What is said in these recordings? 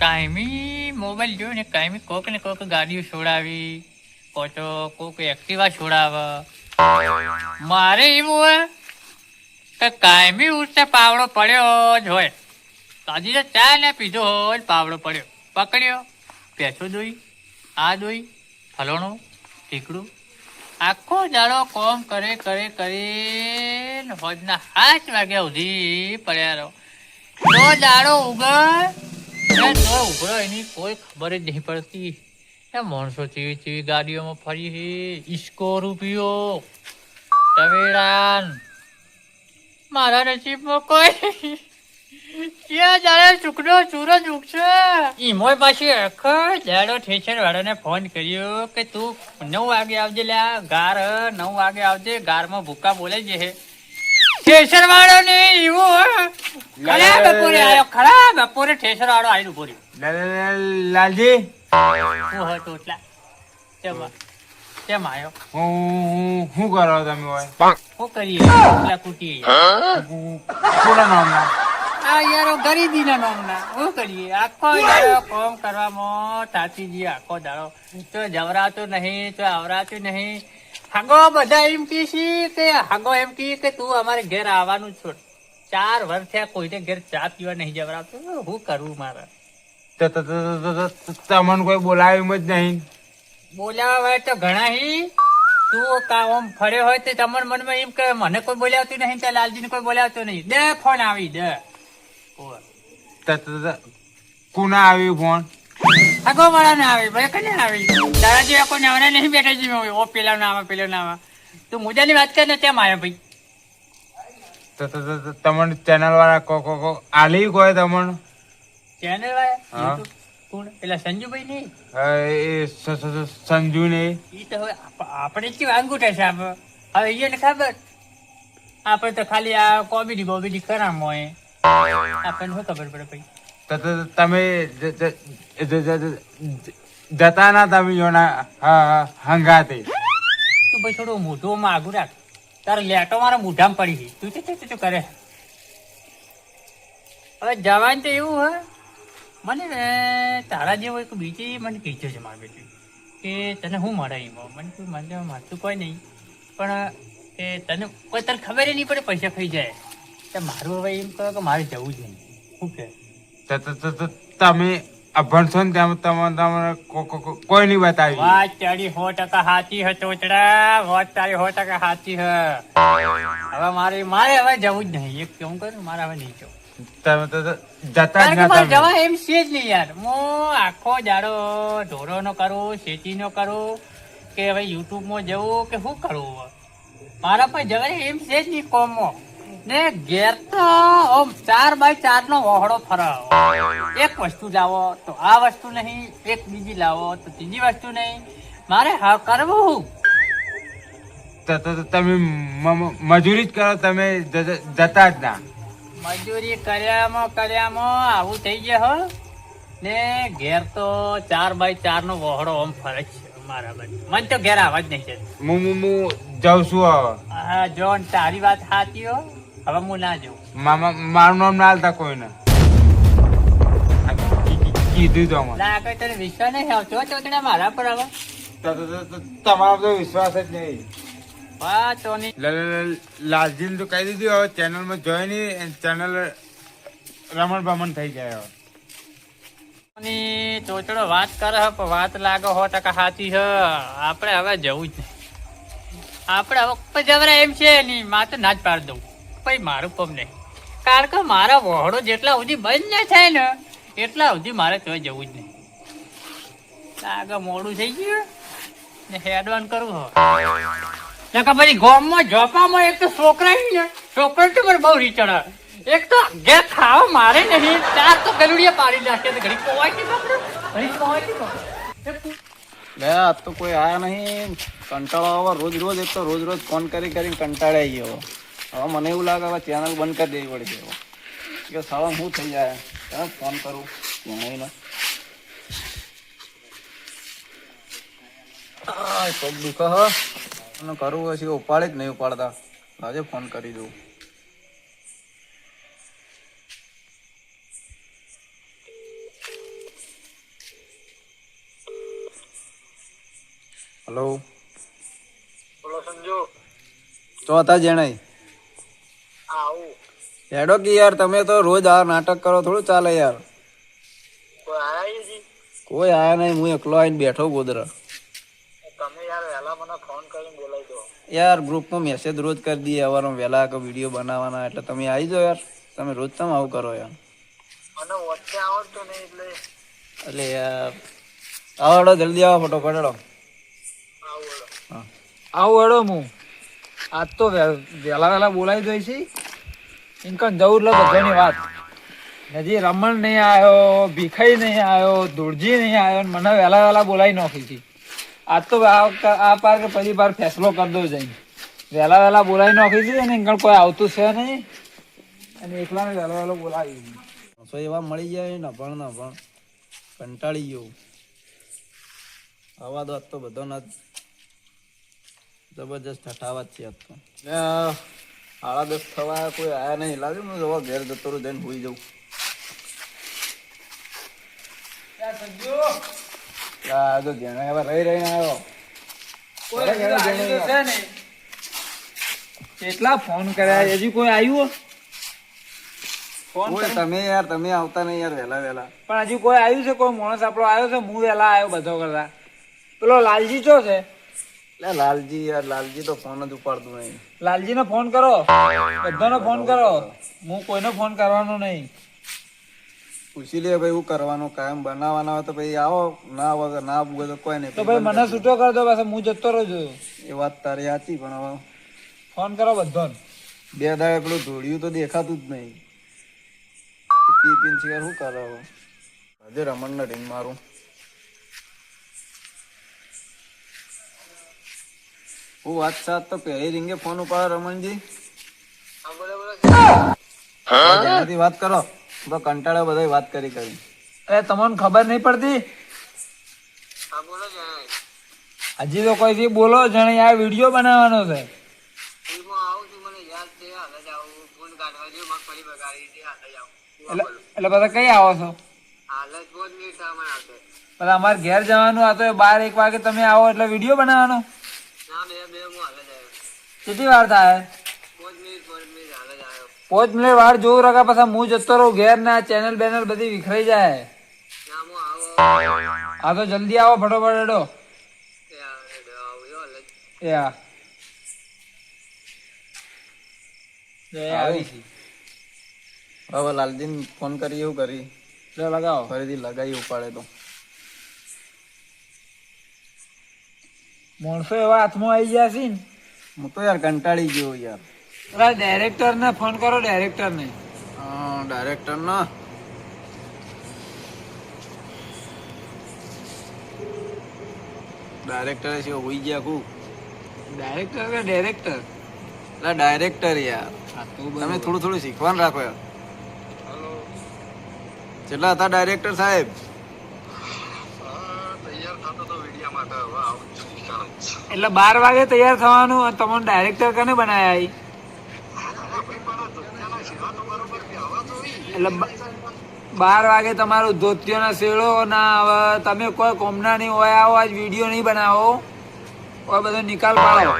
કાયમી મોબાઈલ જોયો ને, કાયમી કોક ને કોક ગાડીઓ છોડાવી કો કોક એક્ટિવા છોડાવે મારે એવું હોય કે કાયમી ઉઠતે પાવડો પડ્યો જ હોય. તાજી તો ચા ને પીધો હોય પાવડો પડ્યો. પકડ્યો, પેસો દોઈ આ દોઈ ફલોણું, ટીકડું. આખો દાડો કોમ કરે કરે કરે ને હોજના પાંચ વાગ્યા સુધી પડ્યા રહો. માણસો ચીવી ચીવી ગાડીઓમાં ફરી ઈસ્કો રૂપિયો. ટવેરાન મારા નસીબમાં કોઈ ક્યાં જાણે સુકનો સૂરજ ઉગશે. ઈમોય પાછી આખો વાળાને ફોન કર્યો કે તું નવ વાગે આવજે લ્યા. ગાર, નવ વાગે આવજે. ગારમાં ભૂકા બોલે છે ઠેસર વાળો ને એવું ખરા બપોરે આવ્યો ખરા બપોરે ઠેસર વાળો આવીને ઊભો રહ્યો. લાલજી. કેમ આવ્યો હું શું કરો તમે હોય? શું કરીએ? એટલા કૂટીએ કોના નામના? આ યાર ગરીબીના નામના. શું કરીએ? આખો દાડો કોમ કરવામાં તાતીજી આખો દાડો. તો જવરાતું નહીં તો આવરાતું નહીં. હાગો બધા એમ કીશી છે કે હાગો એમ કહે કે તું અમારે ઘેર આવવાનું છો ચાર વર્ષ થયા કોઈને ઘેર ચા પીવા નહીં જવરાતું હું કરવું મારે? તમને કોઈ બોલાવ્યું જ નહીં. બોલાવા હોય તો ઘણા હી. તું કામ ફર્યો હોય તો તમાર મનમાં એમ કે મને કોઈ બોલાવતું નહીં તો લાલજીને કોઈ બોલાવતું નહીં. દે ફોન આવી દે. કોના આવ્યું ફોન? હગો વાળા ના આવે ભાઈ કને આવી? તારા જેવા કોઈ નવરા નહીં બેઠા છે ઓ પેલા ના આવે પેલો ના આવે. તું મુદ્દાની વાત કર ને તેમ આવ્યા ભાઈ? તમને ચેનલ વાળા કો કો કો આલી કોઈ તમને ચેનલ વાળા? કોણ? પેલા સંજુભાઈ નહીં એ સંજુ ને. એ તો હવે આપણે જ અંગૂઠા છે હવે એને ખબર? આપણે તો ખાલી આ કોમેડી બોમેડી કરામ હોય. આપણને શું ખબર પડે ભાઈ? તમે જતા ના તમે જોના હંગાતે. તું ભાઈ થોડું મોઢું માં આગું રાખ. તારો લેટો મારા મોઢામાં પડી ગઈ તું શું તું કરે. હવે જવાનું તો એવું હે. મને તારા જેવો એક બીજી મને કીધું છે મારી બેટી. કે તને હું મળે એમાં? મને કોઈ મને મારતું કોઈ નહીં. પણ, કે તને કોઈ તને ખબર નહીં પડે પૈસા ખાઈ જાય. તો મારું હવે એમ કહો કે મારે જવું જ નહીં. શું કે? તો- તો- તો- તો તમે અભણ છો ને ત્યાં તમે તમને કોઈ નહીં બતાવી વાત તારી સો ટકા સાચી હે ચોચડા. વાત તારી સો ટકા સાચી હે. હવે મારે મારે હવે જવું જ નહીં. એક કેવું કરું મારે હવે નહીં જવું. તમે તો તો જતા જ ના જવા એમ છે જ નહીં યાર. હું આખો જાડો ઢોરોનો કરું શેતીનો કરું કે હવે યુટ્યુબમાં જવું કે શું કરવું મારા પર જવાય એમ છે જ નહીં કોમો. ને ઘેર તો ઓમ ચાર બાય ચાર નો વહોડો ફરાવો. એક વસ્તુ લાવો તો આ વસ્તુ નહીં એક બીજી લાવો તો ત્રીજી વસ્તુ નહીં. મારે હા. કરવું તમે મજૂરી જ કરો તમે જતા જ ના. મજૂરી કર્યામાં કર્યામાં આવું થઈ ગયા હો. ને ઘેર તો ચાર બાય ચાર નો વહોડો આમ ફરે છે મારા બાજુ. મને તો ઘેર આવવા જ નહીં છે હું હું જાઉં છું હવે. હા જોન તારી વાત સાચી હો. હવે હું ના જઉં. મામા મારું નામ ના હાલતા કોઈને? કીધું તો મને તને વિશ્વાસ નહીં આવતો ચોકડા મારા પર હવે. તો- તો- તો- તો તમારો તો વિશ્વાસ જ નહીં. વાતો નહીં લ- લ- લ- તો કહી દીધું હવે ચેનલમાં જોઈ નહીં ચેનલ રમણ ભમણ થઈ જાય હવે. ચોચડો વાત કરે હે પણ વાત લાગે હો ટકા સાચી હ. આપણે હવે જવું જ નહીં. આપણે હવે જવરા એમ છે નહીં માં તો ના જ પાડી દઉં. પછી મારું પમ કારણ કે મારા વહોડો જેટલા સુધી બંધ ના થાય ને, એટલા સુધી મારે તો જવું જ નહીં. લાગે મોડું થઈ ગયું ને હેડવાન કરવું હવે. કે પછી ગામમાં જોપામાં એક તો છોકરા ને છોકરો તો મને બહુ રીચણ એક તો ઘેર ખાવા મારે નહીં, ચાર તો ગલુડિયા પાડી નાખે તો ઘડી પોવાય ઘડી પોવાય નહીં પકડો તો. કોઈ આયા નહીં. કંટાળો આવે. રોજ રોજ, એક તો રોજ રોજ ફોન કરી કરીને કંટાળાઈ ગયો. હવે મને એવું લાગે હવે ચેનલ બંધ કરી દેવી પડી છે કે સાળા શું થઈ જાય? તમે ફોન કરું? જણાવીને પગ દુઃખ હું. કરવું હોય છે ઉપાડે જ નહીં ઉપાડતા? આજે ફોન કરી દઉં. હેલો બોલો સંજો. તો હતા જણાય હેડો કે યાર તમે તો રોજ આ નાટક કરો થોડું ચાલે યાર. કોઈ આયા નહીં હું એકલો આવીને બેઠો ગોદરા. તમે યાર મને ફોન કરીને બોલાવી યાર ગ્રુપમાં મેસેજ રોજ કરી દઈએ સવારમાં વહેલા કે વીડિયો બનાવવાના એટલે તમે આવી જાઓ યાર. તમે રોજ તમે આવું કરો યાર? એટલે. યાર આવો જલ્દી આવો ફોટો પડેડો આવું હેડો હું. આજ તો વહેલા વહેલા બોલાવી દઈ છે. ઇન્કન જવું લો બધાની વાત. હજી રમણ નહીં આવ્યો, ભીખાઈ નહીં આવ્યો ધૂળજી નહીં આવ્યો મને વહેલા વહેલા બોલાવી નાખી છે. આજ તો આ પાર કે પછી પાર ફેસલો કરી દો જઈને. વહેલા વહેલા બોલાવી નાખી છે અને ઇનકન કોઈ આવતું છે નહીં. અને એકલાને વહેલો વહેલો બોલાવી. સો એવા મળી જાય ને પણ ને પણ કંટાળી ગયો. આવા દો આજ તો બધો ના જબરજસ્ત ઠઠાવા છે તો સાડા દસ થવા કોઈ આયા નહીં. લાગે હું જવા ઘેર જતો રહું જઈને ભૂઈ જવું. તો જેણે હવે રહી રહીને આવ્યો. કોઈ આવ્યું છે કેટલા ફોન કર્યા? હજી કોઈ આવ્યું તમે યાર તમે આવતા નહીં યાર વહેલા વહેલા. પણ હજી કોઈ આવ્યું છે? કોઈ માણસ આપણો આવ્યો છે? હું વહેલા આવ્યો બધો કરતા. પેલો લાલજી ચો છે? લે લાલજી યાર લાલજી તો ફોન જ ઉપાડતું નહીં. લાલજીને ફોન કરો. બધાનો ફોન કરો. હું કોઈનો ફોન કરવાનો નહીં. પૂછી લે ભાઈ હું કરવાનો કાયમ બનાવવાના હોય તો ભાઈ આવો. ના વગર ના આવું તો કોઈ નહીં. તો ભાઈ મને છૂટો કરી દો બસ હું જતો રહું છું. એ વાત તારી સાચી પણ હવે ફોન કરો બધાને. બે દાડે પેલું ધોળિયું તો દેખાતું જ નહીં. પી પીન સિવાય શું કરો? આજે હજુ રમણ રિંગ મારું. હું વાત સાત તો પહેલી રીંગે ફોન ઉપાડે રમણજી. હા? બોલો બોલો જેનાથી વાત કરો. તો કંટાળો બધા વાત કરી કરી. અરે તમને ખબર નહીં પડતી? હજી તો કોઈથી બોલો જાણે આ વીડિયો બનાવવાનો છે. એટલે બધા કઈ આવો છો? બધા અમારે ઘેર જવાનું આ તો બાર એક વાગે તમે આવો એટલે વીડિયો બનાવવાનો ના બે બે હું હાલ જ આવ્યો કેટલી વાર થાય પાંચ મિનિટ વાર જોવું રખા પછી હું જતો રહું ઘેર ના ચેનલ બેનલ બધી વિખરાઈ જાય હા આ તો જલ્દી આવો ફટોફટ એડો હવે લાલજીને ફોન કરી એવું કરી લગાવો ફરીથી લગાવી ઉપાડે તો માણસો એવા હાથમાં આવી ગયા છે ને હું તો યાર કંટાળી ગયો યાર. પેલા ડાયરેક્ટર ને ફોન કરો ડાયરેક્ટર ને. ડાયરેક્ટર ના. ડાયરેક્ટર છે હોઈ ગયા કુ ડાયરેક્ટર કે ડાયરેક્ટર એટલે ડાયરેક્ટર યાર. હા તો તમે થોડું થોડું શીખવાનું રાખો યાર. કેટલા હતા ડાયરેક્ટર સાહેબ. એટલે બાર વાગે તૈયાર થવાનું અને તમને ડાયરેક્ટર કને બનાયા ઈ? એટલે બાર વાગે તમારું ધોત્યોના શેડો ના હવે તમે કોઈ કોમના નહીં હોય આવો આજ વીડિયો નહીં બનાવો. કોઈ બધો નિકાલ પાડો.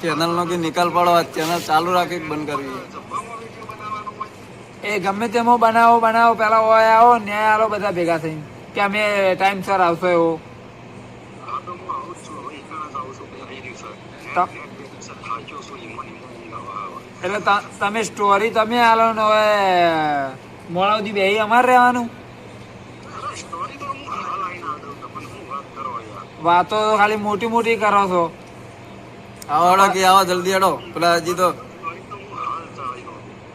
ચેનલ નો કે નિકાલ પાડો આ ચેનલ ચાલુ રાખી બંધ કરવી? એ ગમે તેમાં બનાવો બનાવો પેલા હોય આવો ન્યાય આવો બધા ભેગા થઈને. કે અમે ટાઈમસર આવશો એવો. એટલે તમે સ્ટોરી તમે આલો ને હવે મોડા સુધી બેહી અમારે રહેવાનું. વાતો તો ખાલી મોટી મોટી કરો છો. આવો હડો કે આવો જલ્દી હડો. પેલા હજી તો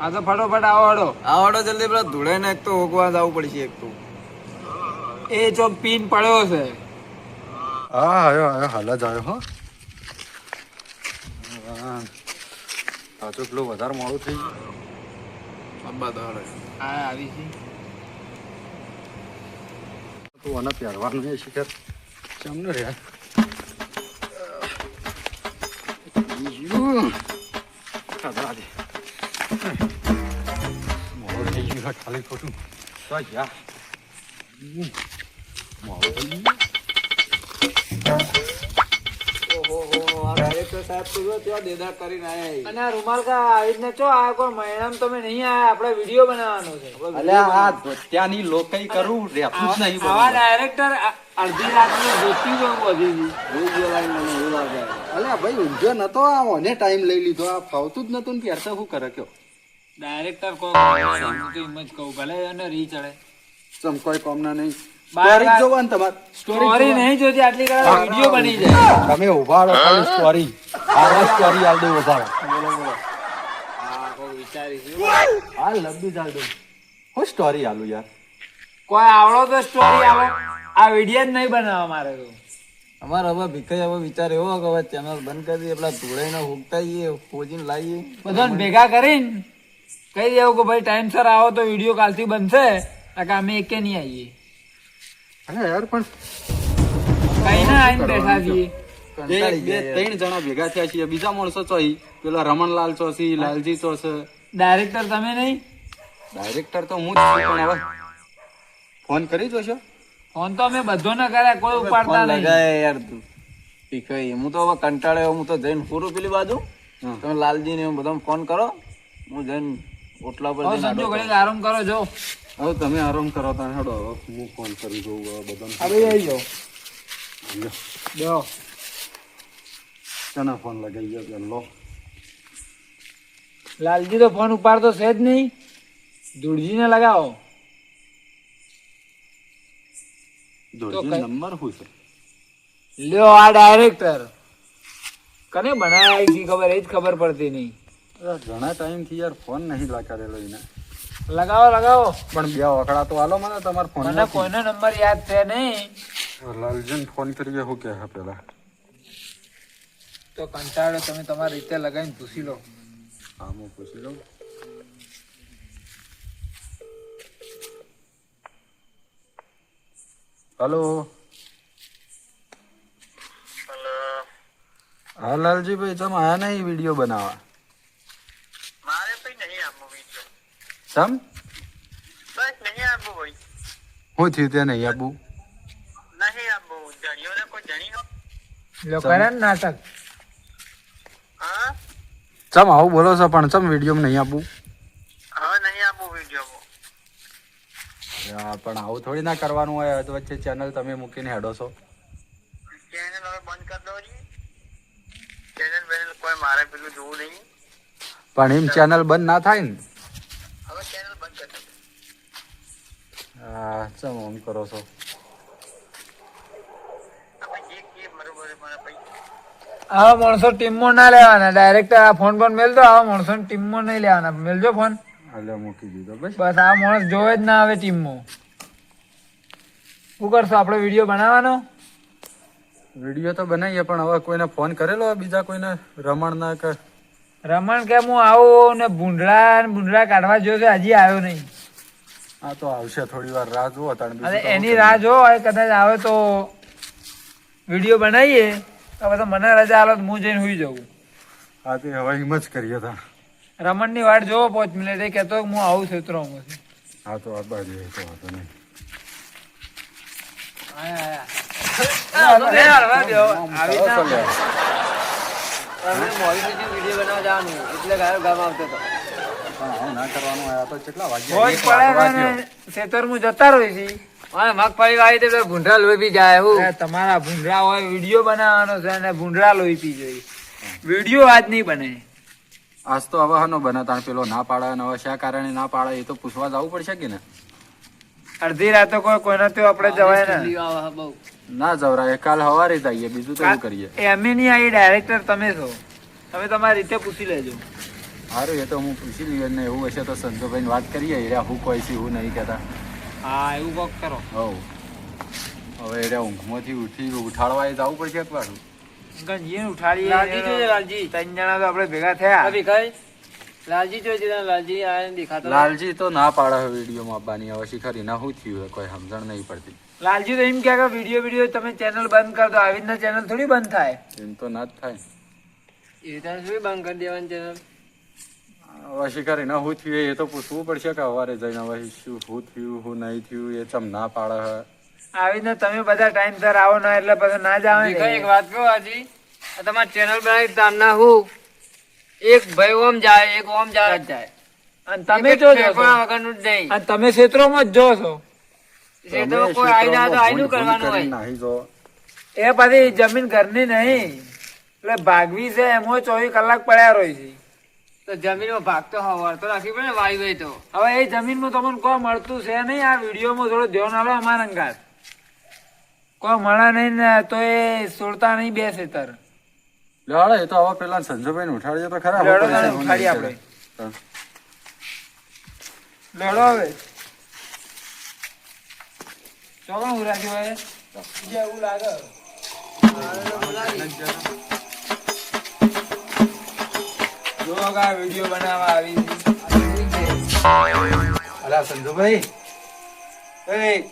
આ તો ફટોફટ આવો હડો. આવો હડો જલ્દી પેલા ધૂળે ને એક તો ઓગવા જવું પડશે એક તો. એ ચોક પીન પડ્યો છે. હા આવ્યો આવ્યો હાલ જ આવ્યો હો હા. પાછું પેલું વધારે મોડું થઈ ગયું. હા આવી છે. તું આને પહેરવાનું એ શિખર. ચમનું રે મોડું થઈ ગયું છે ખાલી ખોટું. તો મોડું થઈ ગયું. ડાયરેક્ટર સાહેબ તો ત્યાં દેદા કરીને આયા અને રૂમાલ કા આવી રીતના ચો આ કોઈ મહિનામાં તમે નહીં આયા આપણે વીડિયો બનાવવાનો છે. અલ્યા આ ધોતિયાની લોકઈ કરું રેફું જ નહીં આવા ડાયરેક્ટર અડધી રાતનું જોતી જ બધી રોજ બોલાવીને મને એવું લાગે. અલ્યા ભાઈ ઊંઝો નતો આ મને ટાઈમ લઈ લીધો. આ ફાવતું જ નતું ને ત્યાર શું કરે કયો? ડાયરેક્ટર કો એમ જ કહું ભલે એને રી ચડે ચમ કોઈ કોમના નહીં. સ્ટોરી વાર- તમારે. સ્ટોરી નહીં જોતી આટલી કલાક વીડિયો બની જાય. તમે ઊભા ખાલી સ્ટોરી આ સ્ટોરી આલ દે ઊભા રહો. હા લંબી ચાલ દઉં હું સ્ટોરી આલું યાર? કોઈ આવડો તો સ્ટોરી આવો આ વીડિયો જ નહીં બનાવવા મારે તો. અમારે હવે ભીખાઈ હવે વિચાર એવો કે હવે ચેનલ બંધ કરી દઈએ પેલા ધોળાઈને હુકતા જઈએ ખોજીને લાવીએ બધાને ભેગા કરીને કહી દેવું કે ભાઈ ટાઈમસર આવો તો વીડિયો કાલથી બનશે. નકર અમે એકે નહીં આવીએ અરે યાર પણ કઈ ના આવીને બેઠા છીએ. બે બે ત્રણ જણા ભેગા થયા છીએ. બીજા માણસો ચોઈ પેલા રમણલાલ ચોસી લાલજી ચોસ ડાયરેક્ટર તમે નહીં? ડાયરેક્ટર તો હું જ છું પણ હવે ફોન કરી જોશો. ફોન તો અમે બધો ના કર્યા કોઈ ઉપાડતા ફોન નહીં. લગાય યાર તું. ભીખાઈ હું તો હવે કંટાળ્યો હું તો જઈને પૂરું પેલી બાજુ. તમે લાલજી ને બધા ફોન કરો. હું જઈને ઓટલા પર આરામ કરો જો. હવે તમે આરામ કરો તાને હેડો હવે હું ફોન કરી દઉં બધાને હવે આવી જાઓ. લ્યો. જો શેના ફોન લગાવી ગયો પેલો લો. લાલજી તો ફોન ઉપાડતો છે જ નહીં. ધૂળજીને લગાવો. દોડજી નંબર શું છે? લ્યો આ ડાયરેક્ટર કને બનાવ્યા એ ખબર? એ જ ખબર પડતી નહીં. ઘણા ટાઈમથી યાર ફોન નહીં લાકારેલો એને લગાવો લગાવો. પણ બે વખડા તો આલો મને તમારા ફોન મને કોઈનો નંબર યાદ છે નહીં. લાલજીને ફોન કરીએ શું કે હા પેલા. તો કંટાળો તમે તમારી રીતે લગાવીને પૂછી લો. હા હું પૂછી લઉં. હલો. હા લાલજીભાઈ તમે આયા નહીં વીડિયો બનાવવા મારે ભાઈ નહીં આપવું વીડિયો સમ બસ નહીં આપવું હોય હું થયું ત્યાં નહીં આપવું નહીં આપવું જણીઓને કોઈ જણી હો લો કરે ને નાટક હા ચમ આવું બોલો છો પણ ચમ વીડિયો નહીં આપું? હા નહીં આપું વીડિયો પણ આવું થોડી ના કરવાનું હોય તો વચ્ચે ચેનલ તમે મૂકીને હેડો છો. ચેનલ હવે બંધ કરી દો ચેનલ બેનલ કોઈ મારે પેલું જોવું નહીં. પણ એમ ચેનલ બંધ ના થાય ને? હા ચમ આમ કરો છો. આવા માણસો ટીમમાં ના લેવાના. ડાયરેક્ટ આ ફોન પણ મેલ દો આવા માણસો ટીમમાં નહીં લેવાના. મેલજો ફોન. હાલે મૂકી દીધો બસ. બસ આ માણસ જોવે જ ના આવે ટીમમાં. શું કરશો? આપણે વીડિયો બનાવવાનો? વીડિયો તો બનાવીએ પણ હવે કોઈને ફોન કરેલો બીજા કોઈને રમણ ના કર રમણ કે હું આવું ને ભૂંડળા ને ભૂંડળા કાઢવા જોયો છે હજી આવ્યો નહીં. આ તો આવશે થોડી વાર રાહ જુઓ અને એની રાહ જો કદાચ આવે તો વીડિયો બનાવીએ તો પછી મને રજા આલો તો હું જઈને સુઈ જવું. હા તે હવે એમ જ કરીએ તાણ. રમણની વાટ જોવો પાંચ મિનિટ એ કહેતો હું આવું છું ઉતરો છું. હા તો આ બાજુ એ તો વાંધો નહીં. વીડિયો બનાવવા જવાનું એટલે ગાયો ગામ આવતો હતો પણ આવું ના કરવાનું આ તો કેટલા વાગ્યા? પડે ને ખેતરમાં જતા રહી છે. મગફળી વાવી તો ભૂંડરા લોહી બી જાય હું. તમારા ભૂંડરા હોય વીડિયો બનાવવાનો છે અને ભૂંડરા લોહી પી જોઈ વીડિયો આજ નહીં બને. આજ તો હવે હનો બને તાણ પેલો ના પાડે અને હવે શા કારણે ના પાડે એ તો પૂછવા જવું પડશે કે ને? અડધી રાતો કોઈ કોઈના તો આપણે જવાય ને. ના જવરાય કાલ હવારે જઈએ બીજું તો શું કરીએ? એમ નહીં આવી ડાયરેક્ટર તમે છો. તમે તમારી રીતે પૂછી લેજો. સારું એ તો હું પૂછી લઈએ ને એવું હશે તો સંજોભાઈ વાત કરીએ. એરા હું કોઈ છે એવું નહીં કહેતા. હા એવું કોક કરો. હવ. હવે એરા ઊંઘમાંથી ઉઠી ઉઠાડવા જવું પડશે એક વાર. ગંજીને ઉઠાડી લાલજી જોઈએ, લાલજી. ત્રણ જણા તો આપણે ભેગા થયા. ભીખાઈ લાલજી જોઈએ લાલજી આ દેખાતો લાલજી તો ના પાડે વિડીયોમાં આપવાની હવે શિખર એના શું થયું હોય કોઈ સમજણ નહીં પડતી. લાલજી તો એમ કહે કે વીડિયો વીડિયો તમે ચેનલ બંધ કર દો. આવી રીતના ચેનલ થોડી બંધ થાય. એમ તો ના જ થાય. એ રીતના શું બંધ કરી દેવાની ચેનલ. હવે શિખર હું થયું એ તો પૂછવું પડશે કે અવારે જઈને હવે શું હું થયું હું નહીં થયું એ ચમ ના પાડે હે? આવી તમે બધા ટાઈમ સર આવો ના એટલે પછી ના જ આવે ભીખાઈ ને એક વાત કહો હાજી તમારી ચેનલ બનાવી તારના હું એક ભાઈ ઓમ જાય એક ઓમ જાય. જ જાય. અને તમે જો વગરનું જ નહીં. અને તમે ક્ષેત્રોમાં જ જો છો. તો કોઈ આઈ જાય તો આઈનું કરવાનું હોય. નાહી જો એ પછી જમીન ઘરની નહીં. એટલે ભાગવી છે એમાં ચોવીસ કલાક પડ્યા રહી છે. તો જમીનમાં ભાગ તો હવાર તો રાખવી પડે વાયુ હોય તો. હવે એ જમીનમાં તમને કોઈ મળતું છે નહીં? આ વિડીયોમાં થોડું ધ્યાન આલો અમારા અંગાત કોઈ મળે નહીં ને તો એ છોડતા નહીં બેસે તર. લડે એ તો હવે પેલા સંજયભાઈ ઉઠાડીએ તો ખરા લડો ઉઠાડીએ નહીં આપણે. લડો હવે ચોકણ હોય? બીજા એવું લાગે. જો આ વીડિયો બનાવવા આવી અલા સંજુભાઈ એ.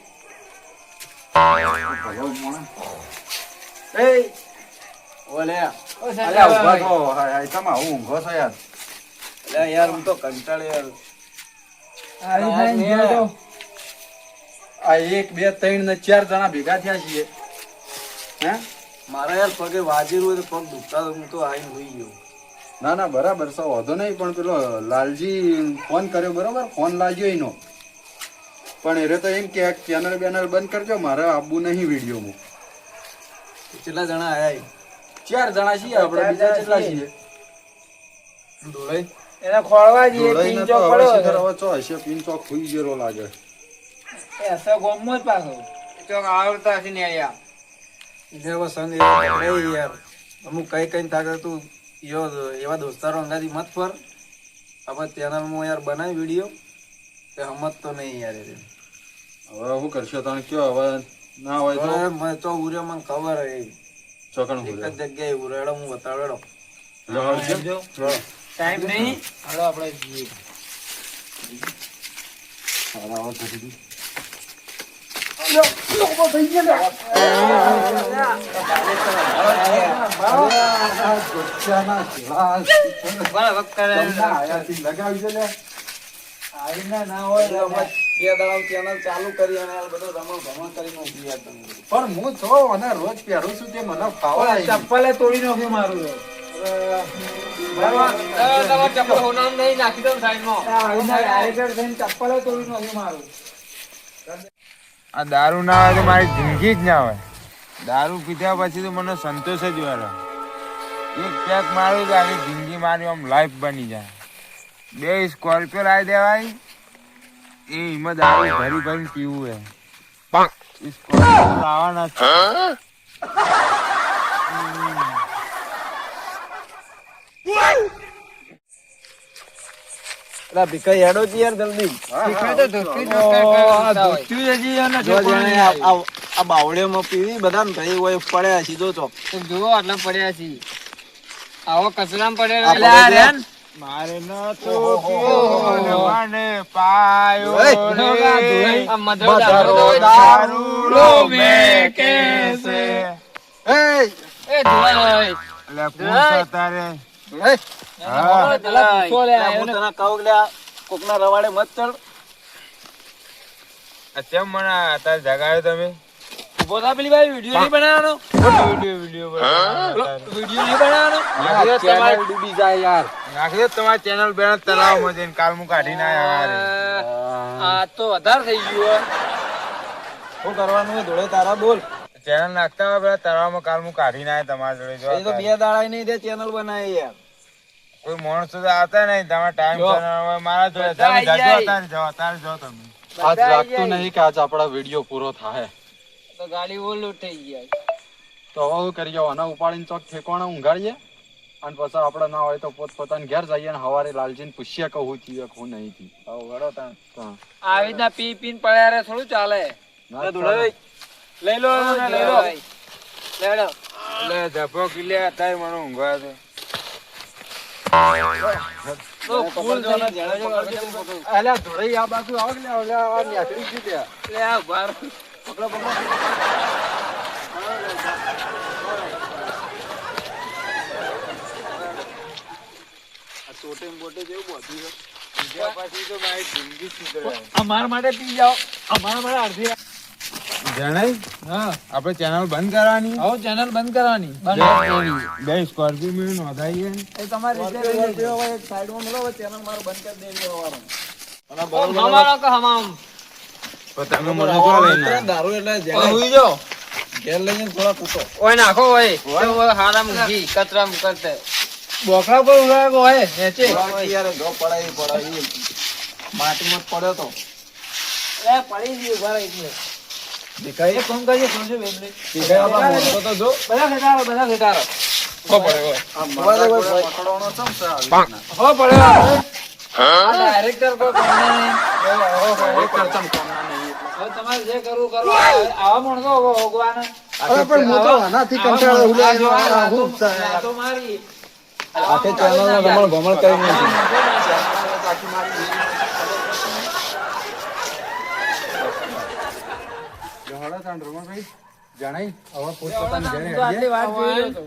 એ. ઓલે. ઓ અલ્યા થો. હાય, હાય, તમે આવું ઊંઘો છો યાર? હું તો કંટાળે યાર. આ એક બે ત્રણ ને ચાર જણા ભેગા થયા છીએ. હે? મારા યાર પગે વાજેલું હોય તો પગ દુખતા હું તો આઈને હોઈ ગયો. ના ના બરાબર સૌ વાંધો નહીં પણ પેલો લાલજી ફોન કર્યો બરાબર? ફોન લાગ્યો એનો. પણ એને તો એમ કે ચેનલ બેનલ બંધ કરજો મારે આવવું નહીં વિડીયોમાં. કેટલા જણા આયા ચાર જણા છીએ આપણે બીજા કેટલા છીએ. ડોળાઈ એને ખોળવા જઈએ પિન ચોક તો હવે પડ્યો હવે ચો હશે પિન ચોક ખુઈ ગયેલો લાગે. એસો હશે જ પાછો. ચોક આવડતા છે ને યાર એને એ યાર અમુક કઈ કઈ થાકે તું એવો એવા દોસ્તારો અંગાથી મત ફર આપણે ચેનલમાં યાર બનાવી વીડિયો તે હમત તો નહીં યાર હવે શું કરશો તને કયો? હવે ના હોય તો? મને તો ઉર્યો મને ખબર હે. ચોકણ એક જ જગ્યાએ ઉરેડો હું બતાવેડો ટાઈમ નહીં. હાલો આપણે ચાલુ કરી અને બધો યાર તમે પણ હું છો અને રોજ પહેરું છું તે મને ફાવે ચપ્પલે તોડી નાખ્યું મારું નાખી ચપ્પલે તોડી નાખ્યું મારું. આ દારૂ ના હોય તો મારી જિંદગી જ ના હોય. દારૂ પીધા પછી તો મને સંતોષ જ વાળો એક પેક મારું તો આવી જિંદગી મારી આમ લાઈફ બની જાય. બે સ્કોર્પિયો લાવી દેવાય. એ એમાં દારૂ ભરી ભરી પીવું હે સ્કોર્પિયો લાવવાના છે. છે. એટલે ભીખાઈ હેડો જ યાર જલ્દી. ધોત્યું જ હજી એને જો ઠેકાણે જેણે આ- આ આ બાવળીઓમાં પીવી? બધા ને હોય પડ્યા છે જો ચોક જુઓ આટલા પડ્યા છે. આવો કચરામાં પડેલો એટલે પડે આ છે? રેન. મારે ન તો ને મને પાયો રે. મધરો મધરો દારૂ દારૂડો! એ. એટલે પૂછો તારે. કોકના રવાડે મત ચડ. કેમ મને અત્યારે જગાડ્યો તમે? ઊભો પેલી ભાઈ વીડિયો નહીં બનાવવાનો? વીડિયો વીડિયો બનાવવાનો. વીડિયો નહીં બનાવવાનો? નાખી દો ડૂબી જાય યાર. નાખી તમારી ચેનલ બેન તલાવમાં જઈને કાલ હું કાઢી ના યાર આ તો વધારે થઈ ગયું શું કરવાનું ધોળે તારા બોલ. ચેનલ નાખતા હોય પેલા તળાવમાં કાલ હું કાઢી ના આવ્યો તમારા જોડે. જો એ તો બે દાડા નહીં દે ચેનલ બનાવી યાર. કોઈ માણસો તો આવતા નહીં તમારે ટાઈમ. હોય મારા જોડે તમે જજો તારે અત્યારે તારે અત્યારે તમે. આજ લાગતું નહીં કે આજ આપણા વીડિયો પૂરો થાય. તો ગાડી ઓલું થઈ ગયા તો હવે શું કરીએ આના ઉપાડીને ચોક ઠેકોણા ઊંઘાડીએ. અને પછી આપણે ના હોય તો પોત પોતાની ઘેર જઈએ અને હવારે લાલજીને પૂછીએ કે હું થયું કે હું નહીં થયું. આવી રીતના પી પીને પડ્યા રે થોડું ચાલે. ના લઈ લો લઈ લો. લેડો. લે. ધપો કિલ્લે અત્યારે મને ઊંઘવા દે. તો ફૂલ થઈ અલ્યા ધોળે આ બાજુ આવો કે અલ્યા આ નેકળી ગયું ત્યાં. લે આ બાર બીજા પછી તો મારી જિંદગી સુધરે અમારા માટે પી જાઓ. અમારા માટે અડધી જણાય? હા. આપણે ચેનલ બંધ કરવાની? આવો ચેનલ બંધ કરવાની. બંધ બે સ્કોર્પિયો મેં નોંધાઈએ એ તમારી રીતે લઈ લેજો. હવે એક સાઈડમાં મેલો ચેનલ મારું બંધ કરી દેવી હવારો અને કે હમામ? તમે મને શું લઈને દારૂ એટલે ઓય, હુઈ જાઓ. ઘેર લઈને થોડા કૂટો. ઓય નાખો ઓય. હારામ ઘી કચરામ કરતે બોખડા પર ઉડાય હોય નેચે યાર પડાય માટીમાં જ પડ્યો તો. એ પડી ગયું ઊભા રહી એટલે. દેખાય? એક કામ કરજો થોડું વેમને દેખાય આપણા મોટો તો જો. બધા ઘટાડો બધા ઘટાડો આ મારા કોઈ પકડવાનો ચમ છે આવી હો પડ્યો આપણે. આ ડાયરેક્ટર કોઈ કામ નહીં. એક કરતમ કામના નહીં. તમારે જે કરવું કરો આવા માણસો ભગવાન. અરે પણ હું તો આનાથી કંટાળો હું? મારી. આખે કરી નાખી. હળો તાણ રમણભાઈ જણાય? હવે પોતપોતાની ઘરે આટલી. વાત જોઈ લો તો.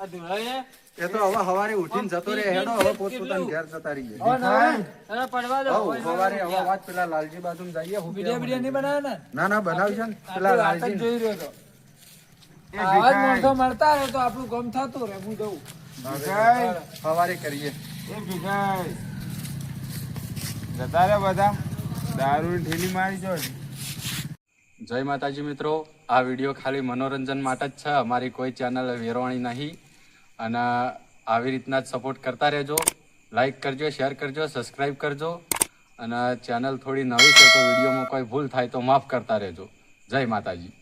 આ ધુલાઈએ એ તો હવે હવારે ઉઠીને જતો રહે હેડો હવે પોતપોતાની ઘેર જતા રહીએ. હવે પડવા દો. હવારે હવે વાત પેલા લાલજી બાજુ જઈએ હું વિડિયો વિડિયો નહીં બનાવે ને ના ના બનાવજો ને. પેલા લાલજી જોઈ રહ્યો તો. આવાજ મોટો મળતા રહે તો આપણું ગમ થતું રહે હું જઉં. કરીએ. એ ભીખાઈ. જતા રે બધા. દારૂ ઠેલી મારી જો જય માતાજી મિત્રો, આ વીડિયો ખાલી મનોરંજન માટે જ છે. અમારી કોઈ ચેનલ વેરવાણી નહીં. અને આવી રીતના જ સપોર્ટ કરતા રહેજો. લાઈક કરજો શેર કરજો સબસ્ક્રાઈબ કરજો. અને ચેનલ થોડી નવી છે તો વિડીયોમાં કોઈ ભૂલ થાય તો માફ કરતા રહેજો. જય માતાજી.